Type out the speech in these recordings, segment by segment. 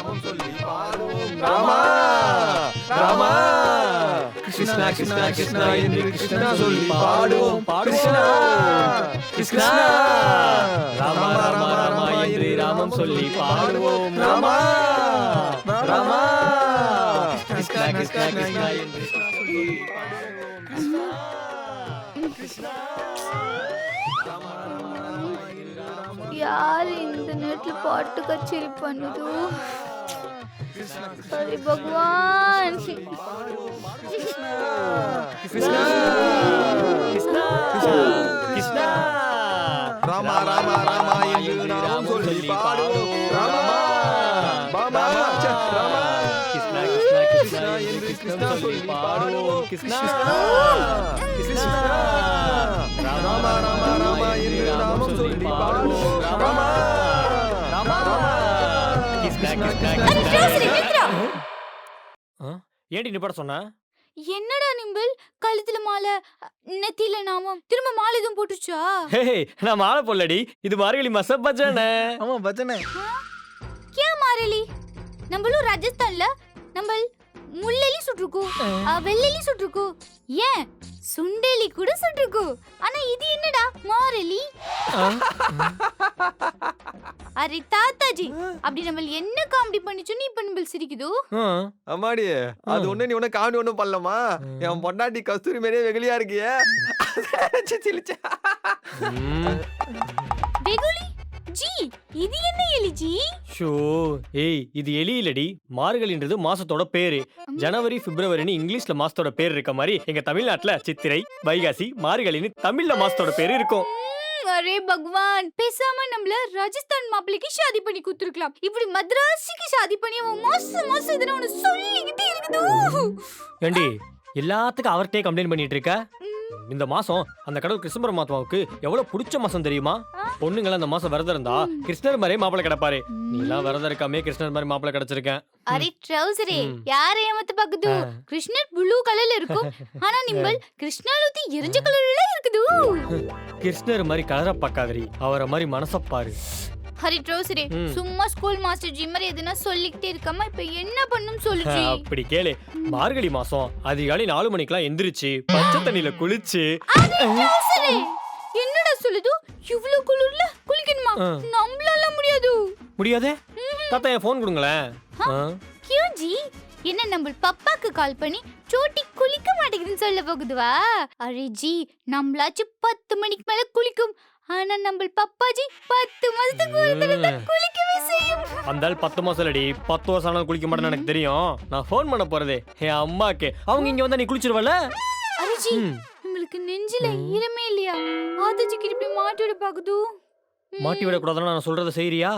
நாமம் சொல்லி பாடுவோம் ராமா ராமா கிருஷ்ணா கிருஷ்ணா கிருஷ்ணா என்று கிருஷ்ணா சொல்லி பாடுவோம் கிருஷ்ணா கிருஷ்ணா ராமா ராமா ராமா என்று ராமம் சொல்லி பாடுவோம் ராமா ராமா கிருஷ்ணா கிருஷ்ணா கிருஷ்ணா என்று சொல்லி பாடுவோம் கிருஷ்ணா கிருஷ்ணா ராமா ராமா ராமா என்று ராமம் யார் இந்த நேரத்துல பாட்டு கச்சேரி பண்ணுது ஹரி பகவான் கிருஷ்ணா கிருஷ்ணா கிருஷ்ணா ராமா ராமா ராமா என்று நாமம் சொல்லி பாடுவோம் ராமா பாமா ச்ச, ராமா கிருஷ்ணா கிருஷ்ணா கிருஷ்ணா என்று கிருஷ்ணா சொல்லி பாடுவோம் கிருஷ்ணா கிருஷ்ணா ராமா ராமா ராமா என்று நாமம் சொல்லி பாடுவோம் ராமா ராமா ஏன்டி நிப்பாட சொன்ன? என்னடா நிம்பிள்? கழுத்துல மாலை நெத்தியில நாமம் திரும்ப மாலை எதுவும் போட்டுச்சா நான் மாலை போடலடி. இது மார்கழி மாச பஜனை. ஆமா பஜனை. கே மாரலி நம்மளும் ராஜஸ்தான்ல. நம்ம முள்ளெலி சுட்டிருக்கோம். ஆ, வெள்ளெலி சுட்டிருக்கோம். ஏன்? சுண்டெலி கூட சுட்டிருக்கோம். ஆனா இது என்னடா? மாரலி? அரே தாத்தாஜி அப்படி நம்ம என்ன காமெடி பண்ணிச்சோன்னு இப்ப நம்ம சிரிக்குதோ? அம்மாடி அது. ஒண்ணு நீ ஒண்ணு காமெடி ஒண்ணும் பண்ணலமா. என் பொண்டாட்டி கஸ்தூரி மாதிரியே வெகுளியா இருக்கியே. சிலிச்சா வெகுளி? ஜி இது என்ன எலிஜி? ஷோ ஏய் இது எலி இல்லடி மார்கழின்றது மாசத்தோட பேரு. ஜனவரி பிப்ரவரின்னு இங்கிலீஷ்ல மாசத்தோட பேர் இருக்க மாதிரி எங்க தமிழ்நாட்டுல சித்திரை வைகாசி மார்கழின்னு தமிழ்ல மாசத்தோட பேரு இருக்கும். அரே பகவான். பேசாம நம்மள ராஜஸ்தான் மாப்பிளைக்கு ஷாதி பண்ணி குத்துருக்கலாம் இப்படி மத்ராசிக்கு ஷாதி பண்ணி அவன் மோசம் மோசம் இதெல்லாம் உனக்கு சொல்லிக்கிட்டே இருக்குது. ஏண்டி எல்லாத்துக்கும் அவர்கிட்டே கம்ப்ளைண்ட் பண்ணிட்டு இருக்க? இந்த மாசம் அந்த கடவுள் கிருஷ்ணபுர மாத்மாவுக்கு எவ்வளவு பிடிச்ச மாசம் தெரியுமா? பொண்ணுங்கள அந்த மாசம் விரதம் இருந்தா கிருஷ்ணர் மாதிரியே மாப்பிளை கிடப்பாரு. நீ எல்லாம் விரதம் இருக்காமே கிருஷ்ணர் மாதிரி மாப்பிளை கிடைச்சிருக்கேன். அரே ட்ரௌசரே. யார ஏமாத்த பாக்குது? கிருஷ்ணர் ப்ளூ கலர்ல இருக்கும். ஆனா நிம்பல் கிருஷ்ணாலுத்தி எரிஞ்ச கலர்ல இருக்குது கிருஷ்ணர் மாதிரி கலரை பார்க்காதடி. அவரை மாதிரி மனசை பாரு. ஹரி ட்ரௌசரே. சும்மா ஸ்கூல் மாஸ்டர் ஜி மாதிரி எதுனா சொல்லிக்கிட்டே இருக்காம இப்ப என்ன பண்ணும் சொல்லுச்சு? அப்படி கேளு. மார்கழி மாசம் அதிகாலை நாலு மணிக்கெல்லாம் எந்திரிச்சு பச்சை தண்ணியில குளிச்சு. என்னடா சொல்லுது? இவ்ளோ குளிர்ல குளிக்கணுமா. நம்மளால முடியாது. முடியாதே? தாத்தா என் ஃபோன் கொடுங்களேன். ஆ. கியூ ஜி என்ன நம்ம பப்பாக்கு கால் பண்ணி சோட்டி குளிக்க மாட்டேங்குதுன்னு சொல்ல போகுதுவா? அரே ஜி நம்மளாச்சும் பத்து மணிக்கு மேல குளிக்கும். ஆனா நம்ம பப்பாஜி பத்து மாசத்துக்கு குளிக்கவே செய்யும். அந்த ஆள் பத்து மாசம் இல்லடி பத்து வருஷம் ஆனாலும் குளிக்க மாட்டேன்னு எனக்கு தெரியும். நான் ஃபோன் பண்ண போறதே. என் அம்மாக்கு. அவங்க இங்க வந்தா நீ குளிச்சிருவல அரே ஜி ம். நம்மளுக்கு நெஞ்சில ஈரமே இல்லையா? ஆதாஜிக்கு இப்படி மாட்டி விட பாக்குது மாட்டி விடக்கூடாதுன்னு நான் சொல்றதை செய்யறியா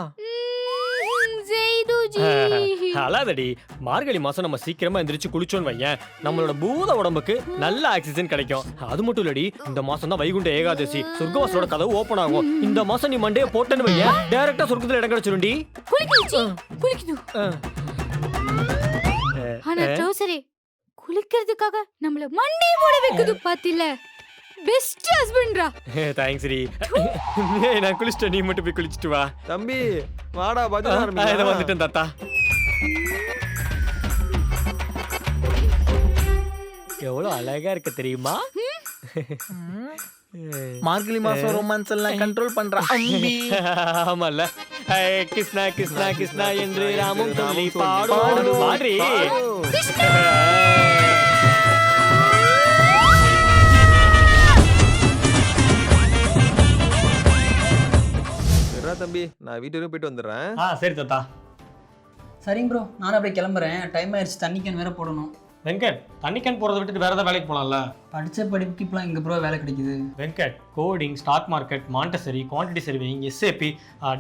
செய்து ஜி அலாதடி மார்கழி மாசம் நம்ம சீக்கிரமா எந்திரிச்சு குளிச்சோன்னு வையேன். நம்மளோட பூத உடம்புக்கு நல்ல ஆக்சிஜன் கிடைக்கும். அது மட்டும் இல்லடி இந்த மாசம் தான் வைகுண்ட ஏகாதசி. சொர்க்கவாசலோட கதவு ஓபன் ஆகும். இந்த மாசம் நீ மண்டைய போட்டேன்னு வையேன். டைரக்டா சொர்க்கத்துல இடம் ஜி குளிக்குது ஆ. ஆனா ட்ரௌசரே குளிக்கிறதுக்காக நம்மள மண்டே போட வைக்குது பாத்தில. பெஸ்ட் ஹஸ்பண்ட்ரா தேங்க்ஸ் ரி ஏய், நான் குளிச்சிட்டேன். நீ மட்டும் போய் குளிச்சிட்டு வா. தம்பி வாடா பஜனை இதை ஆரம்பிக்கலாம். வந்துட்டேன் தாத்தா. எவ்வளவு அழகா இருக்கு தெரியுமா? மார்கழி மாசம் ரொமான்ஸ் எல்லாம் கண்ட்ரோல் பண்றான் அம்பி ஆமால கிருஷ்ணா கிருஷ்ணா கிருஷ்ணா என்று ராமும் சொல்லி பாடு, பாடும் பாடி தம்பி. நான் வீட்டு வரைக்கும் போயிட்டு வந்துடுறேன். ஆ சரி தாத்தா. சரிங்க ப்ரோ நானும் அப்படியே கிளம்புறேன். டைம் ஆயிடுச்சு. தண்ணி கேன் வேற போடணும். வெங்கட் தண்ணி கேன் போறதை விட்டுட்டு வேற ஏதாவது வேலைக்கு போலாம்ல? படிச்ச படிப்புக்கு இப்பலாம் எங்க ப்ரோ வேலை கிடைக்குது? Venkat coding stock market Montessori quantity surveying SAP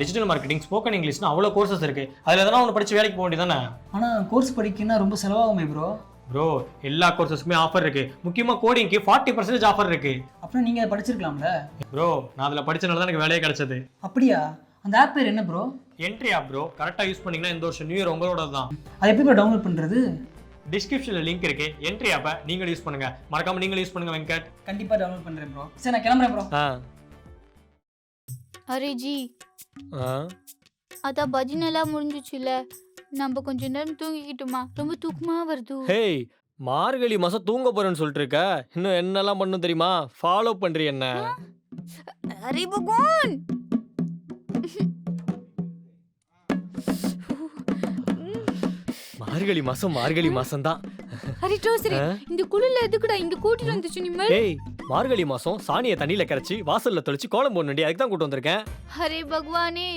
digital marketing spoken இங்கிலீஷ்னு அவ்வளோ கோர்சஸ் இருக்கு. அதில் எதனா ஒன்று படிச்சு வேலைக்கு போக வேண்டியதானே ஆனா கோர்ஸ் படிக்கணும்னா ரொம்ப செலவாகுமே ப்ரோ ப்ரோ எல்லா கோர்சஸ்க்குமே ஆஃபர் இருக்கு. முக்கியமா கோடிங்க்கு ஃபார்ட்டி பர்சன்டேஜ் ஆஃபர் இருக்கு. அப்புறம் நீங்க படிச்சிருக்கலாம்ல? ப்ரோ நான் அதில் படிச்சனால தான் எனக்கு வேலையே கிடைச்சது. அப்படியா? அந்த ஆப் பேர் என்ன ப்ரோ என்ட்ரி ஆப் ப்ரோ கரெக்டாக யூஸ் பண்ணீங்கன்னா இந்த வருஷம் நியூ இயர் உங்களோட தான் அதை எப்படி ப்ரோ டவுன்லோட் பண்றது? டிஸ்கிரிப்ஷனில் லிங்க் இருக்கு. என்ட்ரி ஆப்பை நீங்களும் யூஸ் பண்ணுங்க. மறக்காம நீங்களும் யூஸ் பண்ணுங்க வெங்கட். கண்டிப்பா டவுன்லோட் பண்றேன் ப்ரோ சரி நான் கிளம்புறேன் ப்ரோ ஆ. அரே ஜி. ஆ. அதான் பஜனை எல்லாம் முடிஞ்சிச்சுல. நம்ம கொஞ்ச நேரம் தூங்கிக்கிட்டுமா? ரொம்ப தூக்கமா வருது. ஹேய் மார்கழி மாசம் தூங்க போறேன்னு சொல்லிட்டு இருக்க இன்னும் என்னெல்லாம் பண்ணும் தெரியுமா? ஃபாலோ பண்றி என்ன? அரே பகவான்! மார்கழி மாசம் மார்கழி மாசம் தான் அரே ட்ரௌசரே ஆ? இந்த குளிர்ல எதுக்குடா இங்க கூட்டிட்டு வந்துச்சு நிம்மல் ஏய் மார்கழி மாசம் சாணியை தண்ணியில கரைச்சி வாசல்ல தெளிச்சு கோலம் போடணுண்டி அதுக்கு தான் கூட்டு வந்திருக்கேன். அரே பகவானே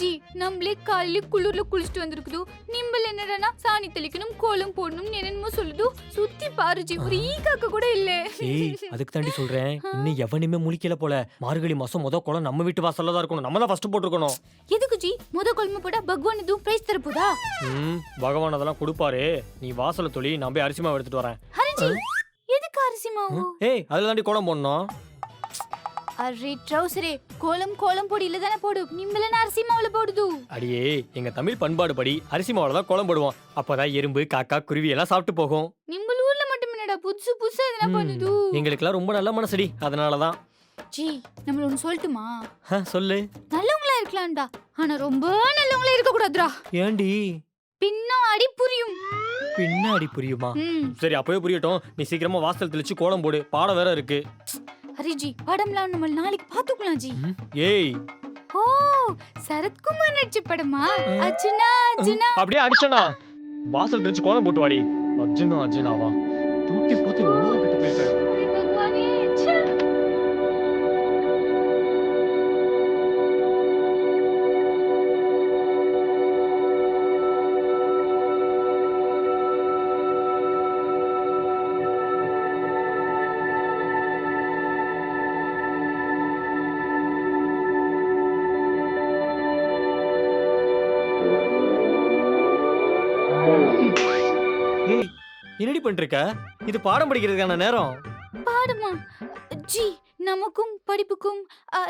ஜி நம்மளே காலையில குளிர்ல குளிச்சுட்டு வந்திருக்குது. நிம்பல் என்னடனா சாணி தெளிக்கணும் கோலம் போடணும் என்னென்னமோ சொல்லுது. சுத்தி பாரு ஜி ஒரு ஈ காக்க கூட இல்ல. ஏய் அதுக்கு தாண்டி சொல்றேன். இன்னும் எவனுமே முழிக்கல போல. மார்கழி மாசம் முத கோலம் நம்ம வீட்டு வாசல்ல தான் இருக்கணும். நம்ம தான் ஃபர்ஸ்ட் போட்டிருக்கணும். எதுக்கு ஜி? முத கொழும்பு போட்டா பகவான் எதுவும் பிரைஸ் தரப்போதா? ம் பகவான் அதெல்லாம் கொடுப்பாரு. நீ வாசல்ல தொழி நான் போய் அரிசி மாவு எடுத்துட்டு வரேன். எதுக்கு அரிசி மாவு? ஏய் அதுல தாண்டி கோலம் போடணும். அரே ட்ரௌசரே கோலம் கோலம் பொடியில தானே போடு நிம்பலன அரிசி மாவுல போடுது. அடியே எங்க தமிழ் பண்பாடு படி அரிசி மாவுல தான் கோலம் போடுவோம். அப்பதான் எறும்பு காக்கா குருவி எல்லாம் சாப்பிட்டு போகும். நிம்பல் ஊர்ல மட்டும் என்னடா புதுசு புதுசா எதனா ம். பண்ணுது? எங்களுக்கெல்லாம் ரொம்ப நல்ல மனசடி அதனாலதான். ஜி நம்மள ஒன்னு சொல்லட்டுமா? ஹ, சொல்லு. நல்லவங்களா இருக்கலாம்டா. ஆனா ரொம்ப நல்லவங்களா இருக்க கூடாதுடா ஏண்டி? பின்னாடி புரியும். பின்னாடி புரியுமா? ம். சரி அப்பவே புரியட்டும். நீ சீக்கிரமா வாசல் தெளிச்சு கோலம் போடு. பாடம் வேற இருக்கு. அரே ஜி படம்லாம் நம்ம நாளைக்கு பாத்துக்கலாம் ஜி. ஏய். ஓ சரத்குமார் நடிச்ச படமா? அர்ஜுனா அர்ஜுனா. அப்படியே அடிச்சனா வாசல் தெளிச்சு கோலம் போட்டு வாடி அர்ஜுனா அர்ஜுனாவா தூக்கி போட்டு உள்ள விட்டு பண்ணிட்டு இருக்க இது பாடம் படிக்கிறதுக்கான நேரம். பாடுமா? ஜி நமக்கும் படிப்புக்கும்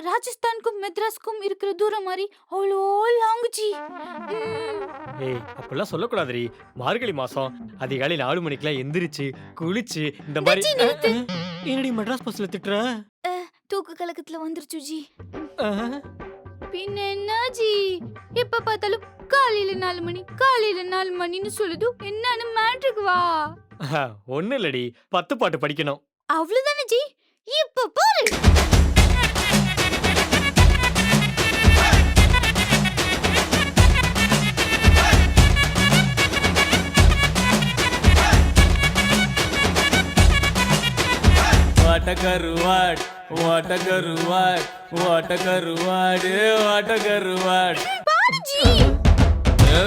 ராஜஸ்தானுக்கும் மெட்ராஸ்க்கும் இருக்கிற தூரம் மாதிரி அவ்வளோ லாங் ஜி. ஏய் அப்பெல்லாம் சொல்லக்கூடாதுடி. மார்கழி மாசம் அதிகாலை நாலு மணிக்கெல்லாம் எந்திரிச்சு குளிச்சு இந்த மாதிரி. என்னடி மெட்ராஸ் பஸ்ல திட்டுற? தூக்க கலக்கத்துல வந்துருச்சு ஜி. பின்ன என்ன ஜி எப்ப பார்த்தாலும் காலையில நாலு மணி காலையில நாலு மணின்னு சொல்லுது. என்னன்னு மேட்ருக்கு வா. அஹ், ஒண்ணும் இல்லடி. பத்து பாட்டு படிக்கணும். அவ்வளவுதானே ஜி? இப்ப பாரு. What a கருவாட் a கருவாட் a கருவாடு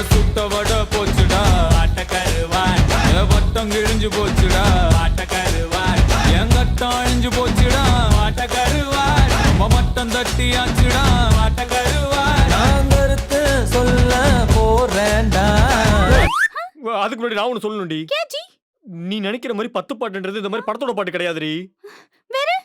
சுட்ட வடை போச்சுடா. ஆட்ட கருவாட் வட்டம் கிழிஞ்சு போச்சுடா. ஆட்ட கருவாட் என் கட்டம் அழிஞ்சு போச்சுடா. ஆட்ட கருவாட் நம்ம மட்டம் தட்டி ஆச்சுடா. ஆட்ட கருவாட் நான் கருத்து சொல்ல போறேன்டா. அதுக்கு முன்னாடி நான் ஒண்ணு சொல்லணும்டி. நீ நினைக்கிற மாதிரி பத்து பாட்டுன்றது இந்த மாதிரி படத்தோட பாட்டு கிடையாதுடி. வேற.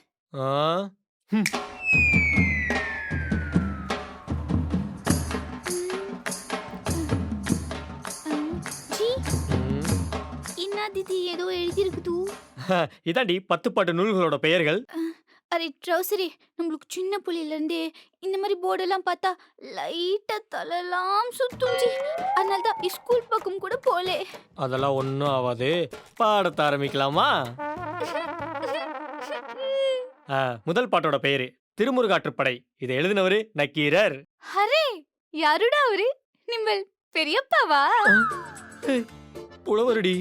என்ன திதி? ஏதோ எழுதியிருக்குது இதாண்டி பத்து பாட்டு நூல்களோட பெயர்கள். அரே ட்ரௌசரே நம்மளுக்கு சின்ன புள்ளையில இருந்தே இந்த மாதிரி போர்டெல்லாம் பார்த்தா லைட்டா தலைலாம் சுத்தும் ஜி. அதனால தான் ஸ்கூல் பக்கம் கூட போலே அதெல்லாம் ஒன்றும் ஆகாது பாடத்த ஆரம்பிக்கலாமா? முதல் பாட்டோட பெயரு திருமுருகாற்றுப்படை இதை எழுதினவரு நக்கீரர். அரே யாருடா அவரு? நிம்பல் பெரியப்பாவா? புலவருடி.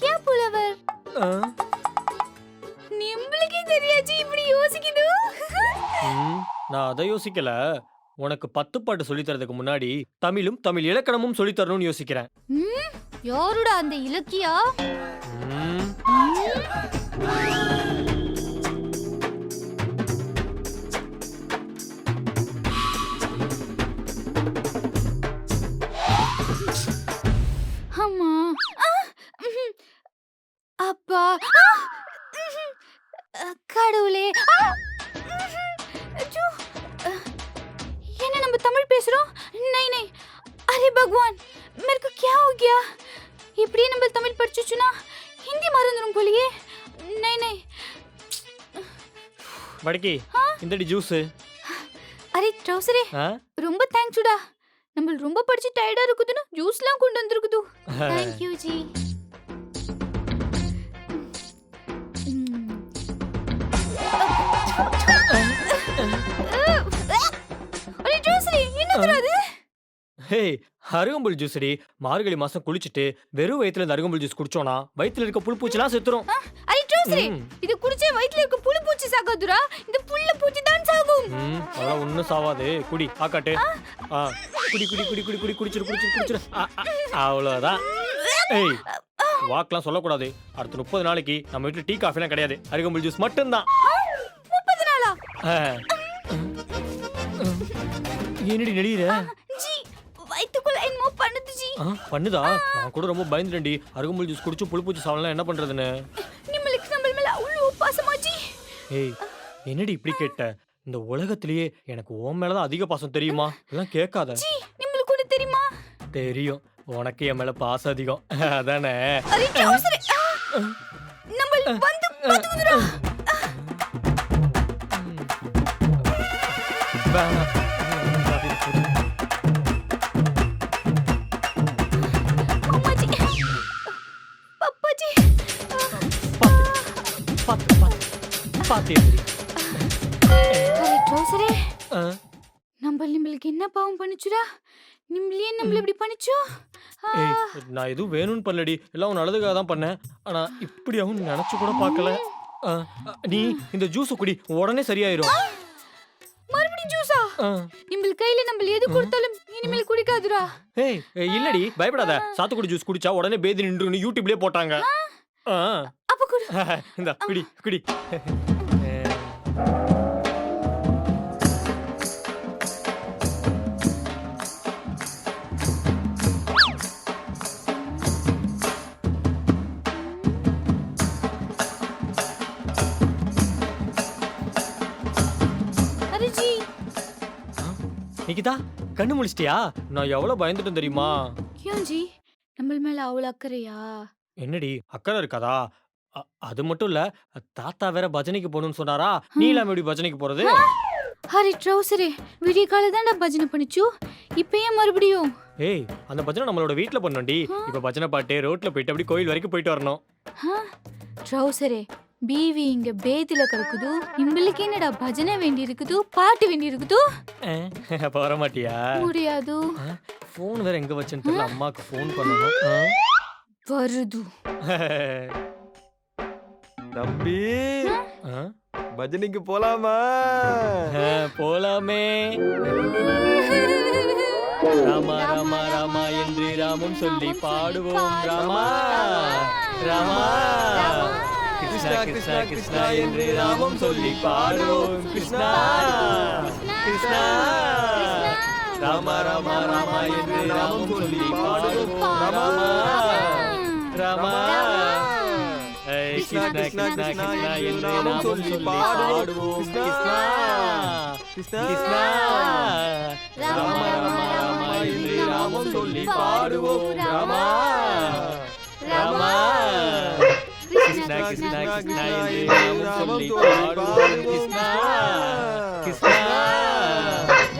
கியா புலவர்? நிம்பளுக்கே தெரியாச்சு இப்படி யோசிக்குது. நான் அதை யோசிக்கல. உனக்கு பத்து பாட்டு சொல்லித் தரதுக்கு முன்னாடி தமிழும் தமிழ் இலக்கணமும் சொல்லித் தரணும்னு யோசிக்கிறேன். யாருடா அந்த இலக்கியா? अरे भगवान मेरे को क्या हो गया இப்படியே நம்ம தமிழ் படிச்சுச்சுனா ஹிந்தி மறந்துடும் போலியே नहीं नहीं வடக்கி இந்தடி ஜூஸ் அரே ட்ரௌசரே ரொம்ப தேங்க்ஸ்டா நம்ம ரொம்ப படிச்சு டயர்டா இருக்குதுன்னு ஜூஸ்லாம் கொண்டு வந்திருக்குது தேங்க் யூ ஜி ம். அடே ஜூஸ்லி என்ன அது ஹே அருகம்புல் ஜூஸ்டி மார்கழி மாசம் குளிச்சுட்டு வெறும் வயித்துல இந்த அருகம்புல் ஜூஸ் குடிச்சோனா வயித்துல இருக்க புழு பூச்சிலாம் செத்துரும் அடே ஜூஸ்லி ம். இது குடிச்சே வயித்துல இருக்க புழு பூச்சி சாகாதுடா. இந்த புள்ள பூச்சி தான் சாகும். அதெல்லாம் ஒன்றும் சாவாது. குடி ஆக்காட்டு. குடி குடி குடி குடி குடி குடிச்சிரு குடிச்சிரு குடிச்சிரு. அவ்வளோதான் ஏய் வாக்கெலாம் சொல்லக்கூடாது. அடுத்த முப்பது நாளைக்கு நம்ம வீட்டில் டீ காஃபிலாம் கிடையாது. அருகம்புல் ஜூஸ் மட்டும்தான். முப்பது நாளா. என்னடி நெளியிற? ஜி. வயித்துக்குள்ள என்னமோ பண்ணுது ஜி ஆ, பண்ணுதா? நான் கூட ரொம்ப பயந்துட்டேன்டி. அருகம்புல் ஜூஸ் குடிச்சு புழுப்பூச்சி சாவலாம் என்ன பண்றதுன்னு? நிம்மளுக்கு நம்ம மேல அவ்வளோ பாசமா ஜி ஏய் என்னடி இப்படி கேட்ட? இந்த உலகத்திலேயே எனக்கு உன் மேலதான் அதிக பாசம் தெரியுமா? எல்லாம் கேட்காத. ஜி நிம்மளுக்கு ஒண்ணு தெரியுமா? தெரியும். உனக்கு என் மேல பாசம் அதிகம். அதானே? நம்ம வந்து பாத்துக்குதுடா ஜோசரே ஆ, நம்ம நிம்மளுக்கு என்ன பாவம் பண்ணுச்சுடா? நிம்மளையே நம்மள இப்படி பண்ணுச்சோ? ஏய் நான் எதுவும் வேணும்னு பண்ணலடி. எல்லாம் உன் நல்லதுக்காக தான் பண்ணேன். ஆனா இப்படியாவும் நினைச்சு கூட பார்க்கல. நீ இந்த ஜூஸ் குடி. உடனே சரியாயிரும். மறுபடியும் ஜூஸா. நிம்மள் கையில நம்ம எது கொடுத்தாலும் இனிமேல் குடிக்காதுடா. ஏய் இல்லடி. பயப்படாத. சாத்துக்குடி ஜூஸ் குடிச்சா உடனே பேதி நின்றுன்னு யூடியூப்லயே போட்டாங்க. அப்ப குடு. இந்தா குடி குடி. அரே ஜி நிக்கிதா கண்ணு முழிச்சிட்டியா? நான் எவ்வளவு பயந்துட்டேன் தெரியுமா? ஏன் ஜி? நம்ம மேல அவ்வளவு அக்கறையா? என்னடி அக்கறை இருக்காதா? அ- அது மட்டும் இல்ல தாத்தா வேற பஜனைக்கு போகணும்னு சொன்னாரா? நீ இல்லாம எப்படி பஜனைக்கு போறது? ஹரி ட்ரௌசரே விடிய காலை தான்டா பஜனை பண்ணிச்சு. இப்ப ஏன் மறுபடியும்? ஏய் அந்த பஜனை நம்மளோட வீட்ல பண்ணோம்டி இப்ப பஜனை பாட்டு ரோட்ல போயிட்டு அப்படி கோயில் வரைக்கும் போயிட்டு வரணும். ட்ரௌசரே பீவி இங்க பேதில கிடக்குது. இம்பளுக்கு என்னடா பஜனை வேண்டி இருக்குது பாட்டு வேண்டி இருக்குது? அப்ப வர மாட்டியா முடியாது ஃபோன் வேற எங்க வச்சேன்னு தெரியல அம்மாக்கு ஃபோன் பண்ணணும்? வருது. தம்பி? பஜனைக்கு போலாமா? போலாமே. ராமா ராமா ராமா என்று ராமம் சொல்லி பாடுவோம். ராமா ராமா. கிருஷ்ணா கிருஷ்ணா கிருஷ்ணா என்று ராமம் சொல்லி பாடுவோம். கிருஷ்ணா கிருஷ்ணா. ராமா ராமா ராமா என்று ராமம் சொல்லி பாடுவோம். ராமா. ராமா. ஏய், கிருஷ்ணா கிருஷ்ணா கிருஷ்ணா என்று நாமம் சொல்லி பாடுவோம் கிருஷ்ணா கிருஷ்ணா கிருஷ்ணா ராம ராம ராம என்று ராமம் சொல்லி பாடுவோம் ராமா ராமா கிருஷ்ணா கிருஷ்ணா கிருஷ்ணா என்று நாமம் சொல்லி பாடுவோம் கிருஷ்ணா கிருஷ்ணா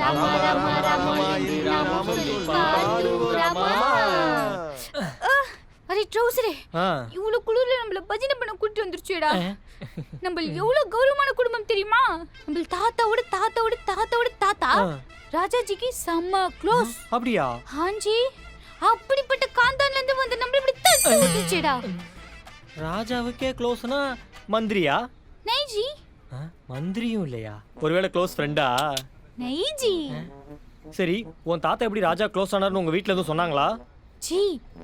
ராம ராம ராம என்று ராமம் சொல்லி பாடுவோம் ராமா அரே ட்ரௌசரே இவ்வளவு குளிர்ல நம்மள பஜனை பண்ண கூட்டிட்டு வந்துருச்சுடா நம்ம எவ்வளவு கௌரவமான குடும்பம் தெரியுமா? நம்ம தாத்தாவோட தாத்தாவோட தாத்தாவோட தாத்தா. ராஜாஜிக்கு செம்ம க்ளோஸ் அப்படியா? ஹாஞ்சி அப்படிப்பட்ட காந்தான்ல இருந்து வந்து நம்மள இப்படி தட்டு விட்டுச்சுடா ராஜாவுக்கே க்ளோஸ்னா மந்திரியா? நைஜி மந்திரியும் இல்லையா? ஒருவேளை க்ளோஸ் ஃப்ரெண்டா நைஜி சரி உன் தாத்தா எப்படி ராஜா க்ளோஸ் ஆனார்னு உங்க வீட்ல எதுவும் சொன்னாங்களா? ஜி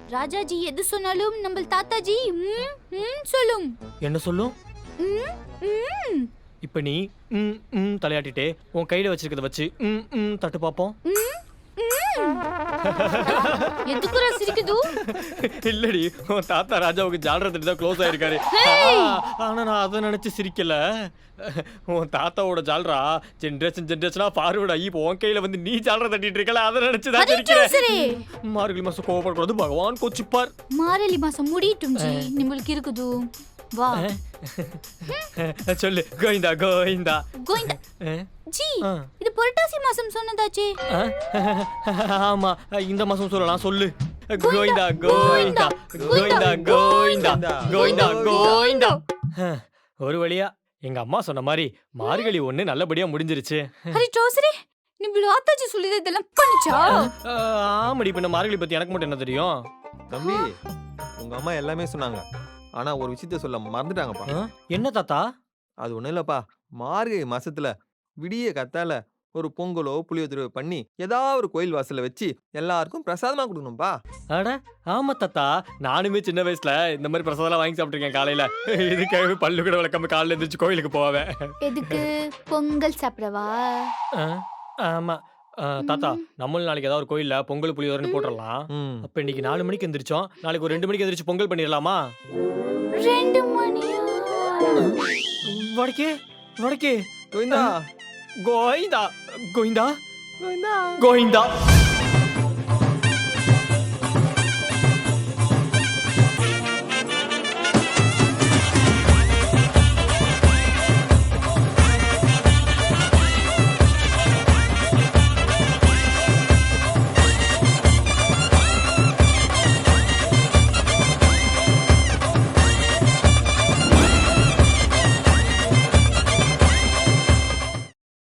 ராஜாஜி எது சொன்னாலும் நம்ம தாத்தாஜி ம் ம் சொல்லும். என்ன சொல்லும்? ம் ம். இப்ப நீ ம் ம் தலையாட்டிட்டே உன் கையில வச்சிருக்கத வச்சு ம் ம் தட்டு பாப்போம். எதுக்குடா சிரிக்குது இல்லடி உன் தாத்தா ராஜாவுக்கு ஜாலரத்துட்டு தான் க்ளோஸ் ஆயிருக்காரு ஆனா நான் அதை நினைச்சு சிரிக்கல உன் தாத்தாவோட ஜாலரா ஜென்ரேஷன் ஜென்ரேஷனா ஃபார்வர்ட் ஆகி இப்போ உன் கையில வந்து நீ ஜாலரா தட்டிட்டு இருக்கல அதை நினைச்சு தான் சிரிக்கிறேன் சரி மார்கழி மாசம் கோவப்படக்கூடாது பகவான் கொச்சிப்பார் மாரளி மாசம் முடியட்டும் ஜி நம்மளுக்கு இருக்குது வா சொல்லு கோவிந்தா கோவிந்தா கோவிந்தா ஜி புரட்டாசி மாசம் சொன்னதாச்சே. ஆமா இந்த மாசம் சொல்லலாம் சொல்லு. கோவிந்தா கோவிந்தா கோவிந்தா கோவிந்தா கோவிந்தா கோவிந்தா ஒரு வழியா எங்க அம்மா சொன்ன மாதிரி மார்கழி ஒண்ணு நல்லபடியா முடிஞ்சிருச்சு. அரே ட்ரௌசரே நிம்பள ஆத்தாச்சி சொல்லி இதெல்லாம் பண்ணுச்சா? ஆமாடி இப்ப இந்த மார்கழி பத்தி எனக்கு மட்டும் என்ன தெரியும்? தம்பி உங்க அம்மா எல்லாமே சொன்னாங்க. ஆனா ஒரு விஷயத்த சொல்ல மறந்துட்டாங்கப்பா. என்ன தாத்தா? அது ஒண்ணும் இல்லப்பா. மார்கழி மாசத்துல விடிய கத்தால ஒரு பொங்கலோ புளியோதரை பண்ணி ஏதாவது ஒரு கோயில் வாசல்ல வச்சு எல்லாருக்கும் பிரசாதமா கொடுக்கணும்ப்பா அட ஆமா தாத்தா. நானுமே சின்ன வயசுல இந்த மாதிரி பிரசாதம் வாங்கி சாப்பிட்டுருக்கேன் காலையில. இதுக்காகவே பல்லு கூட விளக்காம காலையில எந்திரிச்சு கோயிலுக்கு போவேன். எதுக்கு? பொங்கல் சாப்பிடவா? ஆமா. தாத்தா நம்மளும் நாளைக்கு ஏதாவது ஒரு கோயில்ல பொங்கல் புளியோதரைன்னு போட்டுடலாம் அப்ப இன்னைக்கு நாலு மணிக்கு எந்திரிச்சோம். நாளைக்கு ஒரு ரெண்டு மணிக்கு எந்திரிச்சு பொங்கல் பண்ணிடலாமா? ரெண்டு மணியா? வடக்கே வடக்கே. கோவிந்தா ゴインだ。ゴインだ。ゴインだ。だ。